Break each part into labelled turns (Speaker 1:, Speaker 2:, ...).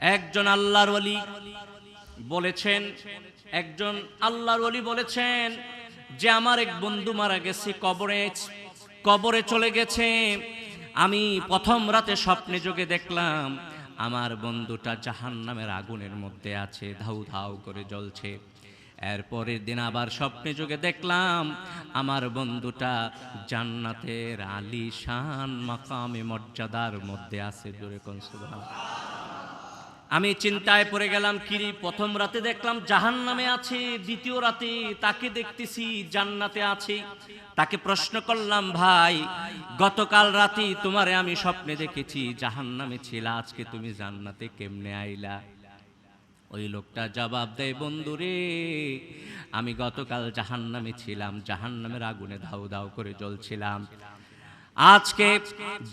Speaker 1: একজন আল্লাহর ওলি বলেছেন, একজন আল্লাহর ওলি বলেছেন যে আমার এক বন্ধু মারা গেছে, কবরে কবরে চলে গেছে আমি প্রথম রাতে স্বপ্নে যোগে দেখলাম আমার বন্ধুটা জাহান নামের আগুনের মধ্যে আছে, ধাউ ধাউ করে জ্বলছে এর পরের দিন আবার স্বপ্নে যোগে দেখলাম আমার বন্ধুটা জান্নাতের আলী শান মাকামে মর্যাদার মধ্যে আছে, জোরে কোন সুবহানাল্লাহ। আমি চিন্তায় পড়ে গেলাম কিরি প্রথম রাতে দেখলাম জাহান নামে আছে, দ্বিতীয় রাতে তাকে দেখতেছি জান্নাতে আছে। তাকে প্রশ্ন করলাম, ভাই, গতকাল রাতে তোমারে আমি স্বপ্নে দেখেছি জাহান নামে ছিল, আজকে তুমি জান্নাতে কেমনে আইলা? ওই লোকটা জবাব দেয় বন্ধুরে আমি গতকাল জাহান নামে ছিলাম জাহান নামের আগুনে ধাউ ধাউ করে জ্বলছিলাম। আজকে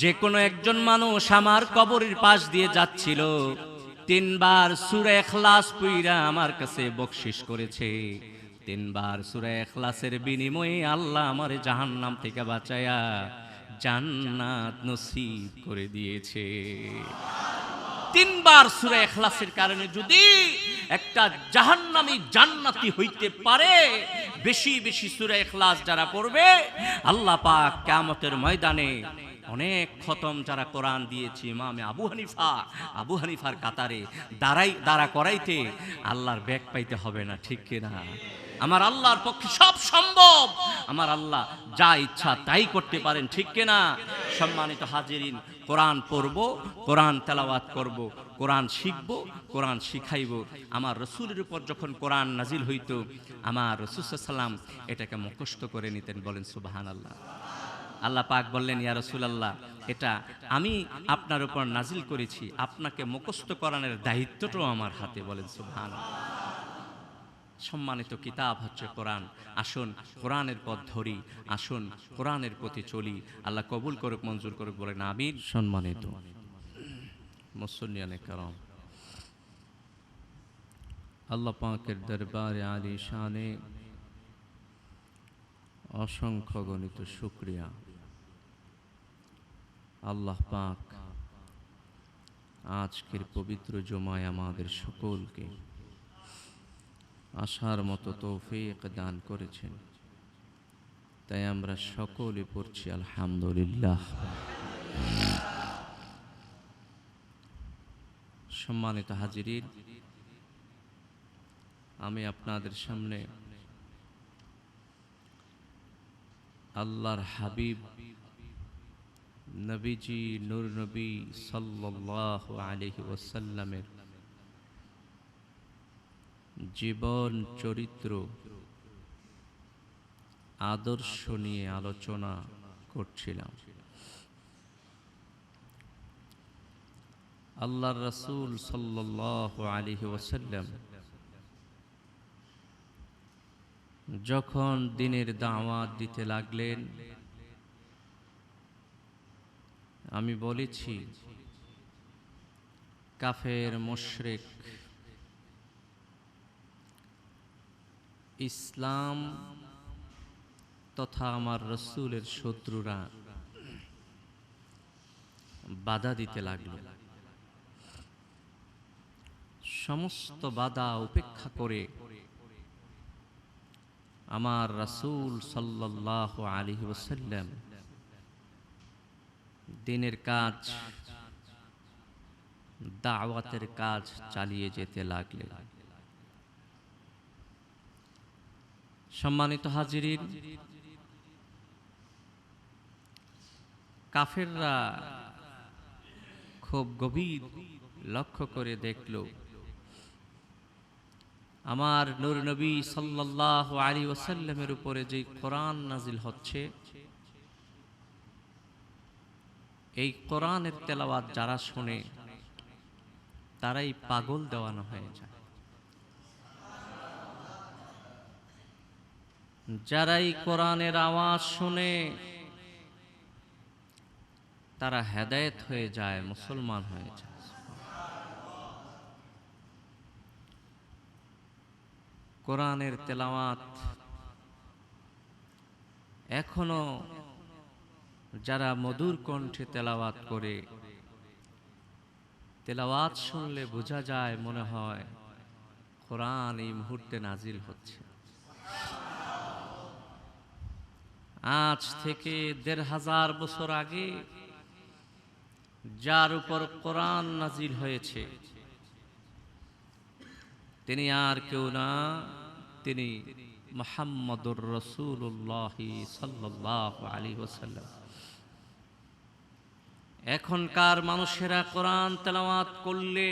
Speaker 1: যে কোনো একজন মানুষ আমার কবরের পাশ দিয়ে যাচ্ছিল। তিনবার সুরে এখলাস পুইরা আমার কাছে বকশিস করেছে। তিনবার সুরে এখলাসের বিনিময়ে আল্লাহ আমার জাহান্নাম থেকে বাঁচায়া জান্নাত নসিব করে দিয়েছে। তিনবার সুরে এখলাসের কারণে যদি একটা জাহান্নামী জান্নাতি হইতে পারে, বেশি বেশি সুরে এখলাস যারা পড়বে, আল্লাহ পাক কিয়ামতের ময়দানে অনেক খতম যারা কোরআন দিয়েছি, ইমামে আবু হানিফা। আবু হানিফার কাতারে দাঁড়াই, দাঁড়া করাইতে আল্লাহর ব্যাগ পাইতে হবে না, ঠিক কিনা আমার আল্লাহর পক্ষে সব সম্ভব। আমার আল্লাহ যা ইচ্ছা তাই করতে পারেন, ঠিক কিনা সম্মানিত হাজিরিন, কোরআন পড়ব, কোরআন তেলাওয়াত করব, কোরআন শিখব, কোরআন শিখাইব। আমার রসুলের উপর যখন কোরআন নাজিল হইত, আমার রসুল সাল্লাম এটাকে মুখস্থ করে নিতেন, বলেন সুবাহান আল্লাহ আল্লাহ পাক বললেন, ইয়া রসুলাল্লাহ, এটা আমি আপনার উপর নাজিল করেছি। আপনাকে মুখস্থ করানোর দায়িত্বটাও আমার হাতে। বলেন সুবহান সম্মানিত কিতাব হচ্ছে কোরআন। আসুন, কোরআনের পথ ধরি, আসুন, কোরআনের প্রতি চলি। আল্লাহ কবুল করুক, মঞ্জুর করুক, বলেন, আমিন। সম্মানিত মুসল্লিয়ানে কারম, আল্লাহ পাকের দরবারে আলী শানে অসংখ্য গণিত শুক্রিয়া। আল্লাহ পাক আজকের পবিত্র জমায় আমাদের সকলকে আসার মতো তৌফিক দান করেছেন। তাই আমরা সকলে পড়ছি আলহামদুলিল্লাহ। সম্মানিত হাজিরিন, আমি আপনাদের সামনে আল্লাহর হাবিব নবীজি নূর নবী সাল্লাল্লাহু আলাইহি ওয়াসাল্লামের জীবন চরিত্র, আদর্শ নিয়ে আলোচনা করছিলাম। আল্লাহর রাসূল সাল্লাল্লাহু আলাইহি ওয়াসাল্লাম যখন দিনের দাওয়াত দিতে লাগলেন আমি বলেছি, কাফের মুশরিক, ইসলাম তথা আমার রসুলের শত্রুরা বাধা দিতে লাগল। সমস্ত বাধা উপেক্ষা করে আমার রাসূল সাল্লাহ আলী ওসাল্লাম দিনের কাজ, দাওয়াতের কাজ চালিয়ে যেতে লাগলেন সম্মানিত হাজিরিন, কাফেররা খুব গভীর লক্ষ্য করে দেখল, আমার নূর নবী সাল্লাল্লাহু আলী ওসাল্লামের উপরে যে কোরআন নাজিল হচ্ছে এই কোরআনের তেলাওয়াত যারা শোনে, তারাই পাগল দেওয়ানো হয়ে যায়। যারাই কোরআনের আওয়াজ শুনে, তারা হেদায়েত হয়ে যায়, মুসলমান হয়ে যায়। কোরআনের তেলাওয়াত এখনও যারা মধুর কণ্ঠে তেলাওয়াত করে। তেলাওয়াত শুনলে বোঝা যায় মনে হয় কোরআন এই মুহূর্তে নাজিল হচ্ছে। আজ থেকে দেড় হাজার বছর আগে যার উপর কোরআন নাজিল হয়েছে, তিনি আর কেউ না, তিনি মোহাম্মদুর রসুল্লাহ সাল্লাহ আলী ওসাল্লাম এখনকার মানুষেরা কোরআন তেলাওয়াত করলে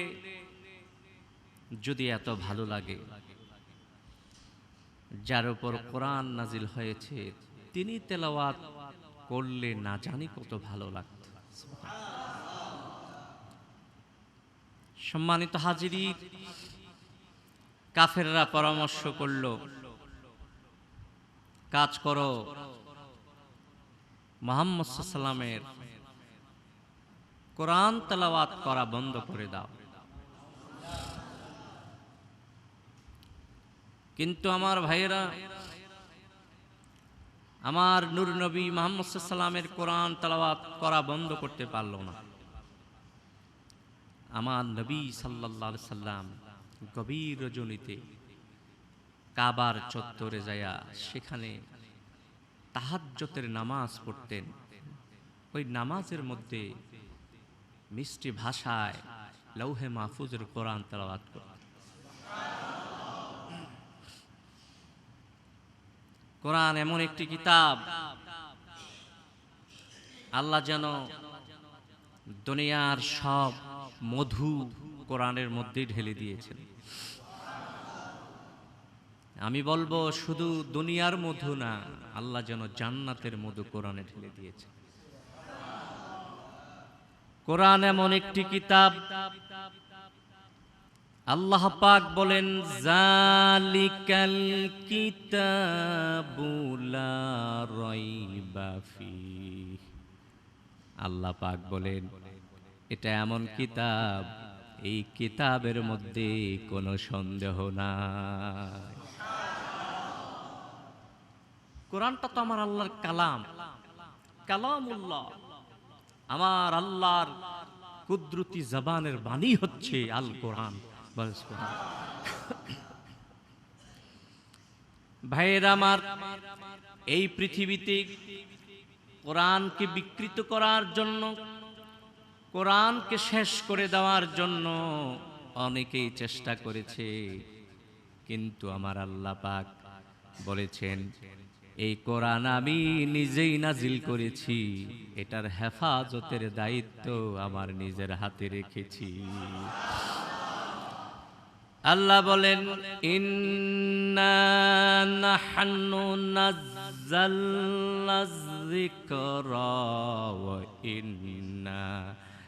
Speaker 1: যদি এত ভালো লাগে, যার উপর কোরআন নাজিল হয়েছে, তিনি তেলাওয়াত করলে না জানি কত ভালো লাগত। সম্মানিত হাজিরি, কাফেররা পরামর্শ করল, কাজ করো, মোহাম্মদ সাল্লামের কোরআন তেলাওয়াত করা বন্ধ করে দাও। কিন্তু আমার ভাইয়েরা, আমার নূর নবী মোহাম্মদ সাল্লামের কোরআন তেলাওয়াত করা বন্ধ করতে পারল না। আমার নবী সাল্লাহ সাল্লাম গভীর রজনীতে কাবার চত্বরে যায়া সেখানে তাহাজ্জতের নামাজ পড়তেন। ওই নামাজের মধ্যে মিষ্টি ভাষায় লৌহে মাহফুজের কোরআন করতেন কোরআন এমন একটি কিতাব, আল্লাহ যেন দুনিয়ার সব মধু কোরআনের মধ্যে ঢেলে দিয়েছেন। আমি বলব, শুধু দুনিয়ার মধু না, আল্লাহ যেন জান্নাতের মধু কোরআনে ঢেলে দিয়েছে কোরআন এমন একটি কিতাব। আল্লাহ পাক বলেন, জালিকাল কিতাবু লা রাইবা ফিহ। আল্লাহ পাক বলেন, এটা এমন কিতাব, এই কিতাবের মধ্যে কোনো সন্দেহ নাই। কোরআনটা তো আমার আল্লাহর কালাম। কালামুল্লাহ। আমার আল্লাহর কুদরতি জবানের বাণী হচ্ছে আল কোরআন সুবহান। আমার, এই পৃথিবীতে কোরআনকে বিকৃত করার জন্য, কোরআনকে শেষ করে দেওয়ার জন্য অনেকেই চেষ্টা করেছে কিন্তু আমার আল্লাহ পাক বলেছেন এই কোরআন আমি নিজেই নাজিল করেছি, এটার হেফাজতের দায়িত্ব আমার নিজের হাতে রেখেছি। আল্লাহ বলেন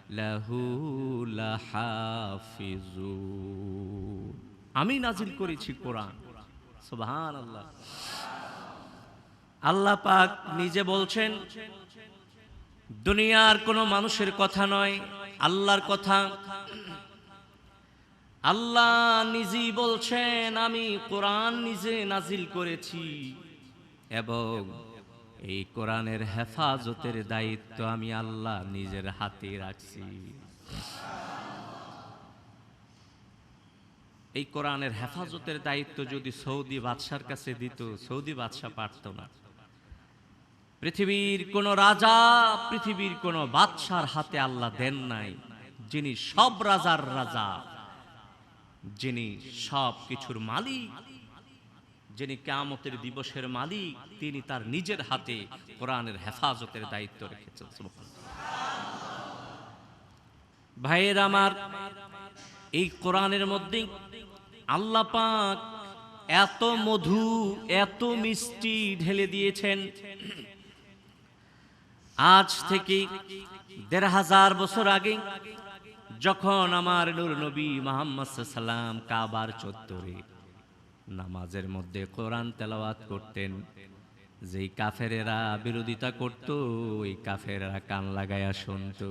Speaker 1: লাহু আমি নাজিল করেছি কোরআন। সুবহানাল্লাহ। আল্লাহ পাক নিজে বলছেন, দুনিয়ার কোনো মানুষের কথা নয়, আল্লাহর কথা। আল্লাহ নিজেই বলছেন, আমি কোরআন নিজে নাজিল করেছি এবং এই কোরআনের হেফাজতের দায়িত্ব আমি আল্লাহ নিজের হাতে রাখছি। এই কোরআনের হেফাজতের দায়িত্ব যদি সৌদি বাদশার কাছে দিত, সৌদি বাদশাহ পারত না। পৃথিবীর কোন রাজা পৃথিবীর কোন বাদশার হাতে আল্লাহ দেন নাই। যিনি সব রাজার রাজা, যিনি সব কিছুর মালিক, যিনি কামতের দিবসের মালিক, তিনি তার নিজের হাতে কোরআনের হেফাজতের দায়িত্ব রেখেছেন। ভাইয়ের আমার, এই কোরআনের মধ্যে আল্লাহ পাক এত মধু, এত মিষ্টি ঢেলে দিয়েছেন। আজ থেকে দেড় হাজার বছর আগে যখন আমার নূর নবী মোহাম্মদ সাল্লাম কাবার চত্বরে নামাজের মধ্যে কোরআন তেলাওয়াত করতেন, যেই কাফেরেরা বিরোধিতা করত, ওই কাফেরেরা কান লাগায়া শুনতো।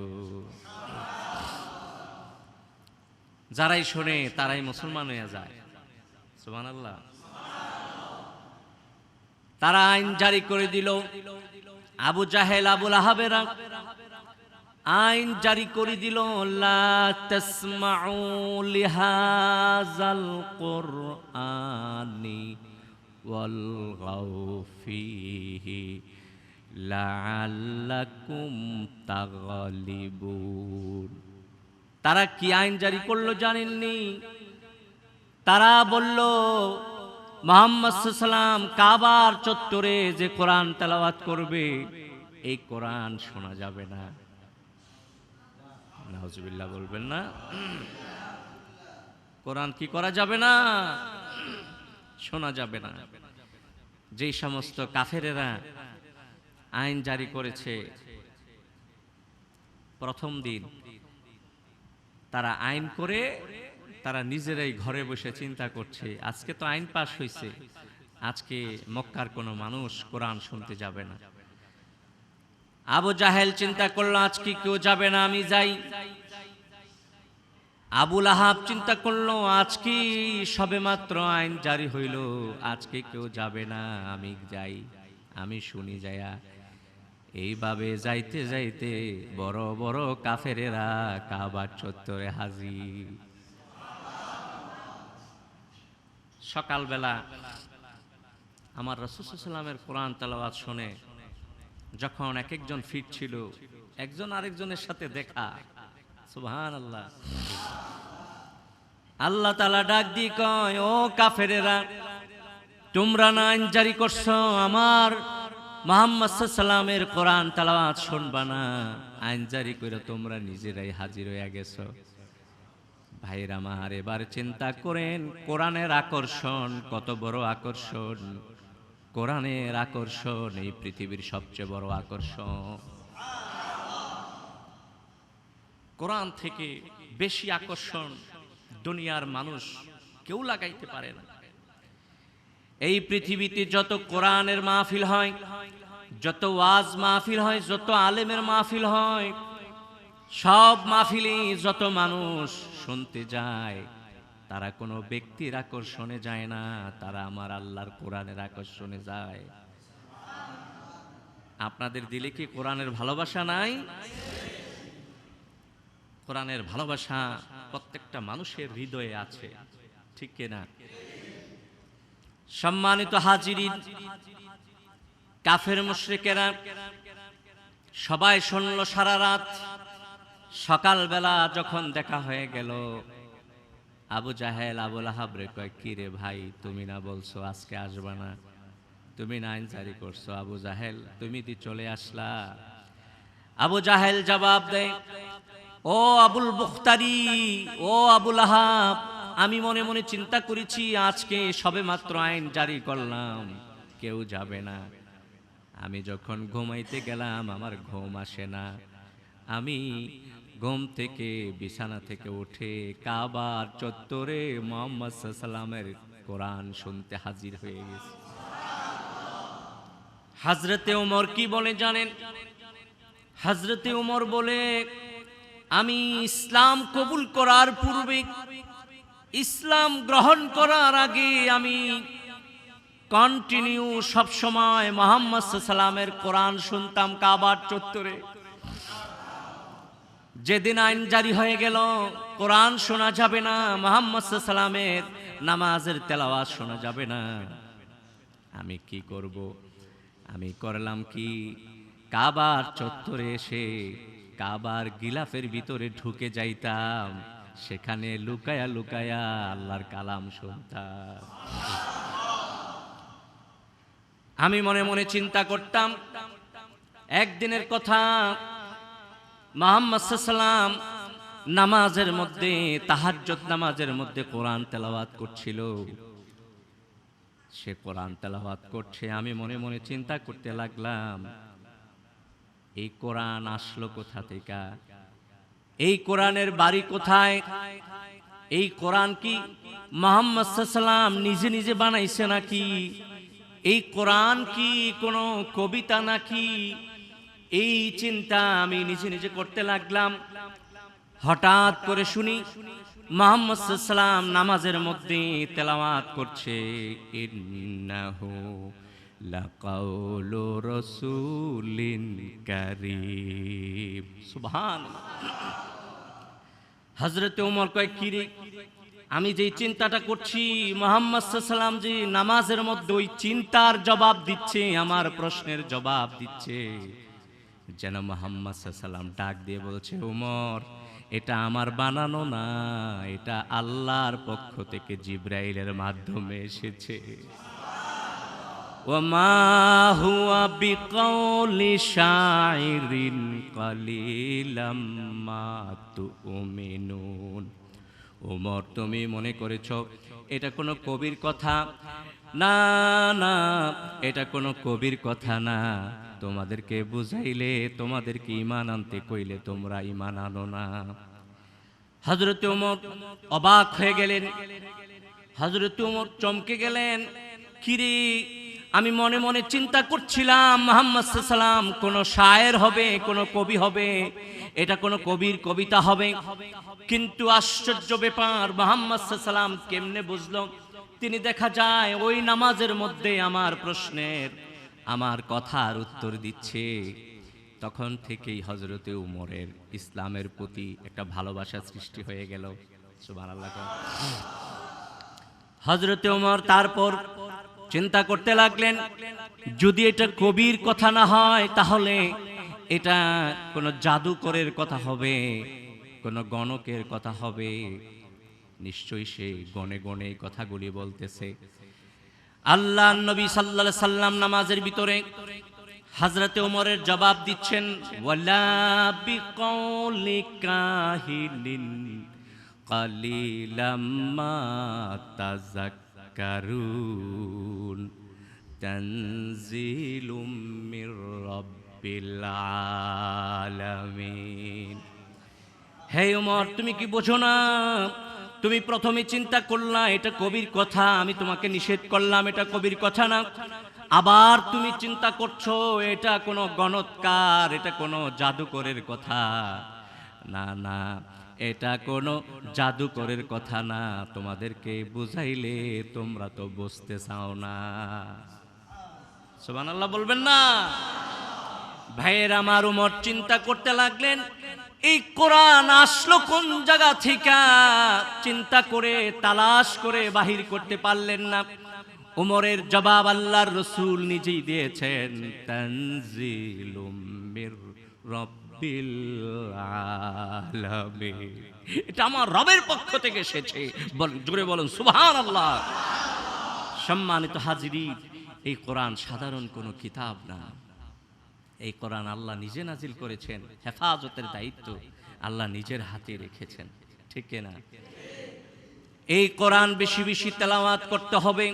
Speaker 1: যারাই শোনে, তারাই মুসলমান হয়ে যায়। সুবান আল্লাহ তারা আইন জারি করে দিল। আবু জাহেল, আবুল আহাবেরা আইন জারি করে দিল তারা কি আইন জারি করল জানেননি? তারা বলল মোহাম্মদ সাল্লাম কাবার চত্বরে যে কোরআন তেলাওয়াত করবে, এই কোরআন শোনা যাবে না। নাউজুবিল্লাহ বলবেন না। কোরআন কি করা যাবে না? শোনা যাবে না। যেই সমস্ত কাফেরেরা আইন জারি করেছে, প্রথম দিন তারা আইন করে তারা নিজেরাই ঘরে বসে চিন্তা করছে, আজকে তো আইন পাশ হয়েছে আজকে মক্কার কোনো মানুষ কোরআন শুনতে যাবে না। আবু জাহেল চিন্তা করল আজকে কেউ যাবে না, আমি যাই। আবুল আহাব চিন্তা করল আজকে সবে মাত্র আইন জারি হইল, আজকে কেউ যাবে না, আমি যাই, আমি শুনি যায়া। এইভাবে যাইতে যাইতে বড় বড় কাফেরেরা কাবার চত্বরে হাজির। সকালবেলা আমার রসুসাল্লামের কোরআন তালাবাদ শুনে যখন এক একজন ফিট ছিল একজন আরেকজনের সাথে দেখা। সুবহান আল্লাহ আল্লাহ তালা ডাক দিয়ে কয়, ও কাফেরেরা, তোমরা না জারি করছ, আমার মোহাম্মদ সাল্লামের কোরআন তালাওয়াত শুনবা না। আইন জারি করে তোমরা নিজেরাই হাজির হয়ে গেছো। ভাইরা আমার, এবার চিন্তা করেন, কোরআনের আকর্ষণ কত বড় আকর্ষণ। কোরআনের আকর্ষণ এই পৃথিবীর সবচেয়ে বড় আকর্ষণ। কোরআন থেকে বেশি আকর্ষণ দুনিয়ার মানুষ কেউ লাগাইতে পারে না। এই পৃথিবীতে যত কোরআনের মাহফিল হয়, যত ওয়াজ মাহফিল হয়, যত আলেমের মাহফিল হয় সব মাহফিলে যত মানুষ শুনতে যায়, তারা কোনো ব্যক্তির আকর্ষণে যায় না, তারা আমার আল্লাহর কোরআনের আকর্ষণে যায়। আপনাদের দিলে কি কোরআনের ভালোবাসা নাই? কোরআনের ভালোবাসা প্রত্যেকটা মানুষের হৃদয়ে আছে, ঠিক কিনা সম্মানিত হাজিরিন, কাফের মুশরিকেরা, সবাই শুনল সারা রাত। সকালবেলা যখন দেখা হয়ে গেল, আবু জাহেল, আবুল আহাব রে কয়, কি রে ভাই, তুমি না বলছো আজকে আসবা না? তুমি না জারি করছ? আবু জাহেল, তুমি দি চলে আসলা? আবু জাহেল জবাব দেয়, ও আবুল বুখতারি, ও আবুল আহাব, আমি মনে মনে চিন্তা করেছি আজকে সবে মাত্র আইন জারি করলাম, কেউ যাবে না। আমি যখন ঘুমাইতে গেলাম, আমার ঘুম আসে না। আমি ঘুম থেকে, বিছানা থেকে উঠে কাবার চত্বরে মোহাম্মদ সাল্লামের কোরআন শুনতে হাজির হয়ে গেছে। হাজরতে ওমর কি বলে জানেন? হাজরতে ওমর বলে, আমি ইসলাম কবুল করার পূর্বে, ইসলাম গ্রহণ করার আগে আমি কন্টিনিউ সব সময় মোহাম্মদ সাল্লামের কোরআন শুনতাম কাবার চত্বরে। যেদিন আইন জারি হয়ে গেল, কোরআন শোনা যাবে না, মোহাম্মদ সাল্লামের নামাজের তেলাওয়াজ শোনা যাবে না। আমি কি করব? আমি করলাম কি? কাবার চত্বরে এসে কাবার গিলাফের ভিতরে ঢুকে যাইতাম, সেখানে লুকায়া লুকায়া আল্লাহর কালাম শুনতাম। আমি মনে মনে চিন্তা করতাম, একদিনের কথা মোহাম্মদ সাল্লাম নামাজের মধ্যে তাহাজ্জত নামাজের মধ্যে কোরআন তেলাওয়াত করছিল। সে কোরআন তেলাওয়াত করছে, আমি মনে মনে চিন্তা করতে লাগলাম, এই কোরআন আসলো কোথা থেকে? এই কোরআনের বাড়ি কোথায়? এই কোরআন কি মোহাম্মদ সাল্লাম নিজে নিজে বানাইছে নাকি? এই কোরআন কি কোনো কবিতা নাকি? এই চিন্তা আমি নিজে নিজে করতে লাগলাম। হঠাৎ করে শুনি মোহাম্মদ সাল্লাম নামাজের মধ্যে তেলাওয়াত করছে। ইন্নাহু লাকাউলু রাসূলিন কারীম। সুবহানাল্লাহ। হযরত ওমর কয়, কি রে? আমি যেই চিন্তাটা করছি, মোহাম্মদ সাল্লাম যে নামাজের মধ্যে ওই চিন্তার জবাব দিচ্ছে, আমার প্রশ্নের জবাব দিচ্ছে। যেন মোহাম্মদ সাল্লাম ডাক দিয়ে বলছে ওমর এটা আমার বানানো না এটা আল্লাহর পক্ষ থেকে জিব্রাইলের মাধ্যমে এসেছে وما هو بقول شاعر قليلا ما تؤمنون ওমর তুমি মনে করেছ এটা কোনো কবির কথা না না এটা কোনো কবির কথা না তোমাদেরকে বুঝাইলে, তোমাদেরকে ইমান আনতে কইলে তোমরা ইমান আনো না। হজরত ওমর অবাক হয়ে গেলেন। হজরত উমর চমকে গেলেন, কিরে, আমি মনে মনে চিন্তা করছিলাম, মোহাম্মদ সাল্লাম কোন শায়ের হবে, কোন কবি হবে, এটা কোন কবির কবিতা হবে। কিন্তু আশ্চর্য ব্যাপার, মোহাম্মদ সাল্লাম কেমনে বুঝলো? তিনি দেখা যায়, ওই নামাজের মধ্যে আমার প্রশ্নের আমার কথার উত্তর দিচ্ছে। তখন থেকেই হজরতে উমরের ইসলামের প্রতি একটা ভালোবাসা সৃষ্টি হয়ে গেল। হজরতে উমর তারপর চিন্তা করতে লাগলেন, যদি এটা কবির কথা না হয়, তাহলে এটা কোনো জাদুকরের কথা হবে, কোনো গণকের কথা হবে। নিশ্চয়ই সে গনে এই কথাগুলি বলতেছে। আল্লাহ নবী সাল্লা সাল্লাম নামাজের ভিতরে হাজরাতে ওমরের জবাব দিচ্ছেন হে ওমর, তুমি কি বোঝো না? তুমি প্রথমে চিন্তা করলা, এটা কবির কথা, আমি তোমাকে নিষেধ করলাম, এটা কবির কথা না। আবার তুমি চিন্তা করছ, এটা কোনো গণৎকার, এটা কোনো জাদুকরের কথা। না না, এটা কোনো জাদুকরের কথা না, তোমাদেরকে বুঝাইলে তোমরা তো বুঝতে চাও না। সোমান আল্লাহ বলবেন না? ভাইয়ের, আমার উমর চিন্তা করতে লাগলেন এই কোরআন আসলো কোন জায়গা থেকে? চিন্তা করে, তালাশ করে বাহির করতে পারলেন না। উমরের জবাব আল্লাহর রসুল নিজেই দিয়েছেন এটা আমার রবের পক্ষ থেকে এসেছে। জোরে বলুন, সুবহানাল্লাহ। সম্মানিত হাজিরি এই কোরআন সাধারণ কোনো কিতাব না। এই কোরআন আল্লাহ নিজে নাজিল করেছেন, হেফাজতের দায়িত্ব আল্লাহ নিজের হাতে রেখেছেন। ঠিক না? এই কোরআন বেশি বেশি তেলাওয়াত করতে হবে,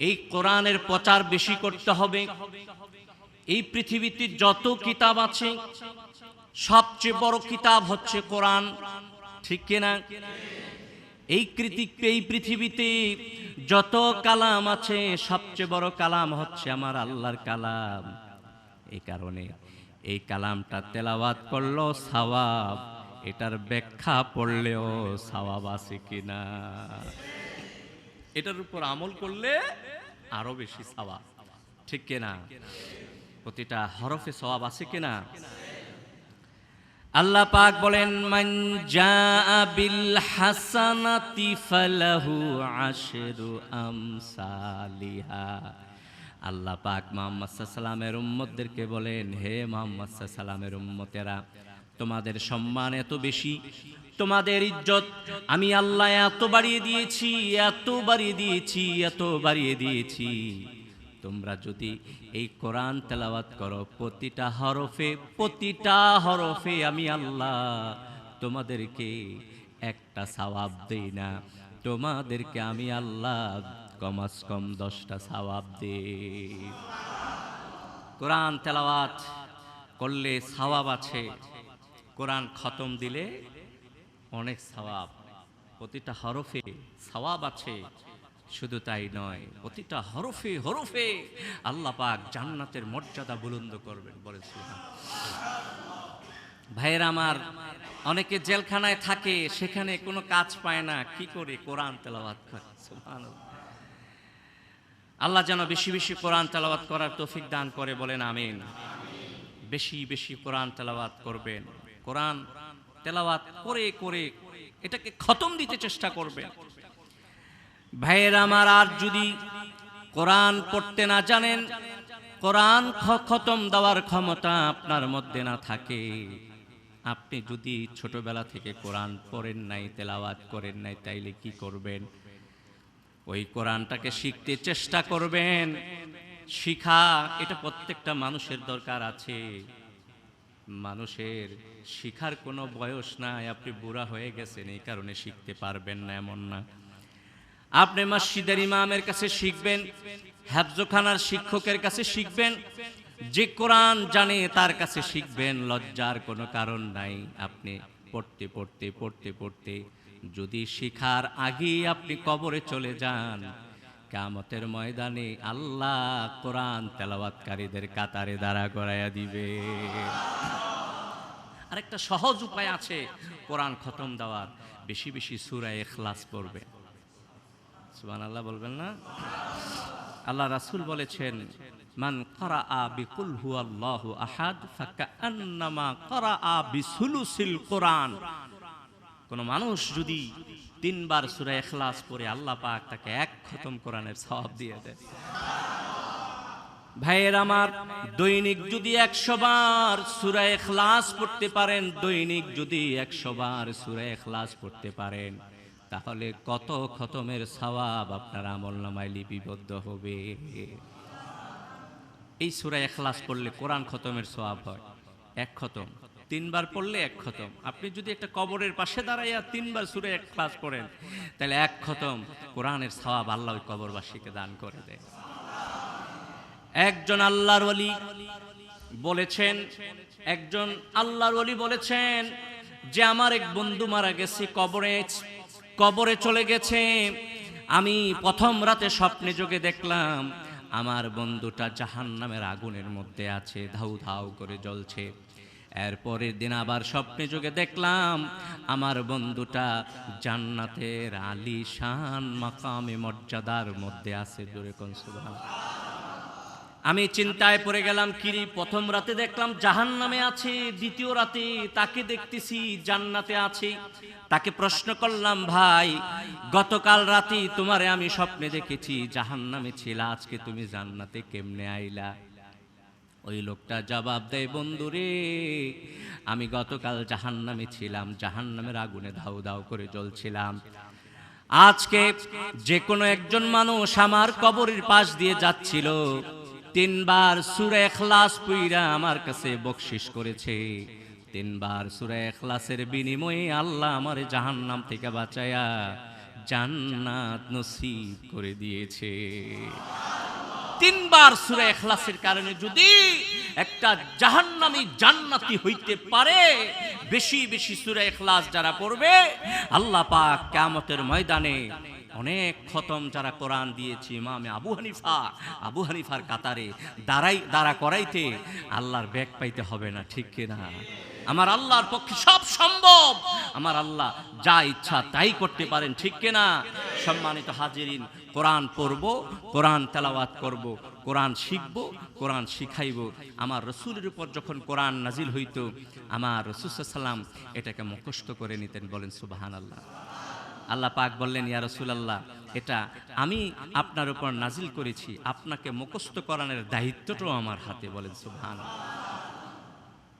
Speaker 1: এই কোরআনের প্রচার বেশি করতে হবে। এই পৃথিবীতে যত কিতাব আছে, সবচেয়ে বড় কিতাব হচ্ছে কোরআন। ঠিক কিনা এই কৃতি, এই পৃথিবীতে যত কালাম আছে, সবচেয়ে বড় কালাম হচ্ছে আমার আল্লাহর কালাম। এই কারণে এই কালামটা তেলাওয়াত করল সওয়াব। এটার ব্যাখ্যা পড়লেও সওয়াব আছে কিনা? এটার উপর আমল করলে আরও বেশি সওয়াব। ঠিক কিনা? প্রতিটা হরফে সওয়াব আছে কিনা? আল্লাহ পাক বলেন, মান জাআ বিল হাসানাতি ফালাহু আশরু আমসালিহা। আল্লাহ পাক মোহাম্মদ সাল্লামের উম্মতদেরকে বলেন, হে মোহাম্মদ সাল্লামের উম্মতেরা, তোমাদের সম্মান এত বেশি, তোমাদের ইজ্জত আমি আল্লাহ এত বাড়িয়ে দিয়েছি, এত বাড়িয়ে দিয়েছি, এত বাড়িয়ে দিয়েছি। তোমরা যদি এই কোরআন তেলাওয়াত করো, প্রতিটা হরফে প্রতিটা হরফে আমি আল্লাহ তোমাদেরকে একটা সওয়াব দেই না। তোমাদেরকে আমি আল্লাহ কমাস কম দশটা সওয়াব দে। কোরআন তেলাওয়াত করলে সওয়াব আছে। কোরআন খতম দিলে অনেক সওয়াব। প্রতিটা হরফে সওয়াব আছে। শুধু তাই নয়, প্রতিটা হরফে হরফে আল্লাহ পাক জান্নাতের মর্যাদা বুলন্দ করবেন বলে সুবহান। ভাইয়ের আমার, অনেকে জেলখানায় থাকে, সেখানে কোনো কাজ পায় না। কি করে কোরআন তেলাওয়াত করে। আল্লাহ যেন বেশি বেশি কোরআন তেলাওয়াত করার তৌফিক দান করে বলেন আমিন। বেশি বেশি কোরআন তেলাওয়াত করবেন। কোরআন তেলাওয়াত করে করে এটাকে খতম দিতে চেষ্টা করবেন। ভাইয়ের আমার আর যদি কোরআন পড়তে না জানেন, কোরআন খতম দেওয়ার ক্ষমতা আপনার মধ্যে না থাকে। আপনি যদি ছোটবেলা থেকে কোরআন পড়েন নাই, তেলাওয়াত করেন নাই, তাইলে কি করবেন? ওই কোরআনটাকে শিখতে চেষ্টা করবেন। শিখা, এটা প্রত্যেকটা মানুষের দরকার আছে। মানুষের শিখার কোনো বয়স নাই, আপনি বুড়া হয়ে গেছেন, এই কারণে শিখতে পারবেন না এমন না। আপনি মসজিদের ইমামের কাছে শিখবেন, হাফজোখানার শিক্ষকের কাছে শিখবেন, যে কোরআন জানে তার কাছে শিখবেন, লজ্জার কোনো কারণ নাই। আপনি পড়তে পড়তে পড়তে পড়তে যদি শিখার আগেই আপনি কবরে চলে যান কামতের ময়দানে আল্লাহ কোরআন তেলাওয়াতকারীদের কাতারে দাঁড়া করাইয়া দিবে। আরেকটা সহজ উপায় আছে কোরআন খতম দেওয়ার। বেশি বেশি সুরায় এখলাস পড়বে। সুবান আল্লাহ বলবেন না? আল্লাহ রাসূল বলেছেন, মান করাআ বিকুল হুয়াল্লাহু আহাদ ফাকান্নামা করাআ বিসুলুসিল কোরআন। কোন মানুষ যদি তিনবার সূরা এখলাস পড়ে আল্লাহ পাক তাকে এক খতম কোরআনের সওয়াব দিয়ে দেয়। ভাইয়ের আমার, দৈনিক যদি একশো বার সূরা ইখলাস পড়তে পারেন, দৈনিক যদি একশো বার সূরা ইখলাস পড়তে পারেন, তাহলে কত খতমের সওয়াব আপনার আমল নামায় লিপিবদ্ধ হবে। এই সূরা ইখলাস পড়লে কোরআন খতমের সওয়াব হয়, এক খতম। তিনবার পড়লে এক খতম। আপনি যদি একটা কবরের পাশে দাঁড়াইয়া তিনবার সুরে এক ইখলাস পড়েন, তাহলে এক খতম। কোরআনের সওয়াব আল্লাহ ওই কবরবাসীকে দান করে দেয়। একজন আল্লাহর ওলি বলেছেন, একজন আল্লাহর ওলি বলেছেন যে আমার এক বন্ধু মারা গেছে কবরে কবরে চলে গেছে। আমি প্রথম রাতে স্বপ্নে যোগে দেখলাম, আমার বন্ধুটা জাহান নামের আগুনের মধ্যে আছে, ধাউ ধাউ করে জ্বলছে। এরপরের দিন আবার স্বপ্নে যোগে দেখলাম, আমার বন্ধুটা জান্নাতের আলী শান মাকামে মর্যাদার মধ্যে আছে। জোরে কোন আমি চিন্তায় পড়ে গেলাম কিরি প্রথম রাতে দেখলাম জাহান নামে আছে, দ্বিতীয় রাতে তাকে দেখতেছি জান্নাতে আছে। তাকে প্রশ্ন করলাম, ভাই, গতকাল রাতে তোমারে আমি স্বপ্নে দেখেছি জাহান নামে ছিল, আজকে তুমি জান্নাতে কেমনে আইলা? ওই লোকটা জবাব দেয়, বন্ধুরে, আমি গতকাল জাহান নামে ছিলাম জাহান নামের আগুনে ধাউ ধাউ করে জ্বলছিলাম। আজকে যে কোনো একজন মানুষ আমার কবরের পাশ দিয়ে যাচ্ছিল। তিনবার সুরে এখলাস পুইরা আমার কাছে বকশিস করেছে। তিনবার সুরে এখলাসের বিনিময়ে আল্লাহ আমার জাহান্নাম থেকে বাঁচায়া জান্নাত নসিব করে দিয়েছে। তিনবার সুরে এখলাসের কারণে যদি একটা জাহান্নামী জান্নাতি হইতে পারে, বেশি বেশি সুরে এখলাস যারা পড়বে, আল্লাহ পাক কিয়ামতের ময়দানে অনেক খতম যারা কোরআন দিয়েছে, ইমামে আবু হানিফা, আবু হানিফার কাতারে দাঁড়াই, দাঁড়া করাইতে আল্লাহর ব্যাগ পাইতে হবে না, ঠিক কিনা? আমার আল্লাহর পক্ষে সব সম্ভব। আমার আল্লাহ যা ইচ্ছা তাই করতে পারেন, ঠিক কিনা? সম্মানিত হাজিরিন, কোরআন পড়ব, কোরআন তেলাওয়াত করব, কোরআন শিখব, কোরআন শিখাইব। আমার রসুলের উপর যখন কোরআন নাজিল হইত, আমার রসুল সাল্লাম এটাকে মুখস্থ করে নিতেন, বলেন সুবাহান আল্লাহ আল্লাহ পাক বললেন, ইয়া রসুলাল্লাহ, এটা আমি আপনার উপর নাজিল করেছি, আপনাকে মুখস্থ করানোর দায়িত্বটাও আমার হাতে, বলেন সুবহান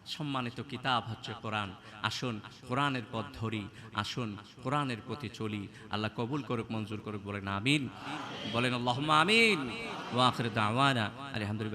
Speaker 1: সম্মানিত কিতাব হচ্ছে কোরআন। আসুন, কোরআনের পথ ধরি, আসুন, কোরআনের প্রতি চলি। আল্লাহ কবুল করুক, মঞ্জুর করুক, বলেন আমিন। বলেন আল্লাহ আমিন। ওয়াখর দাওয়ানা। আলহামদুলিল্লাহ।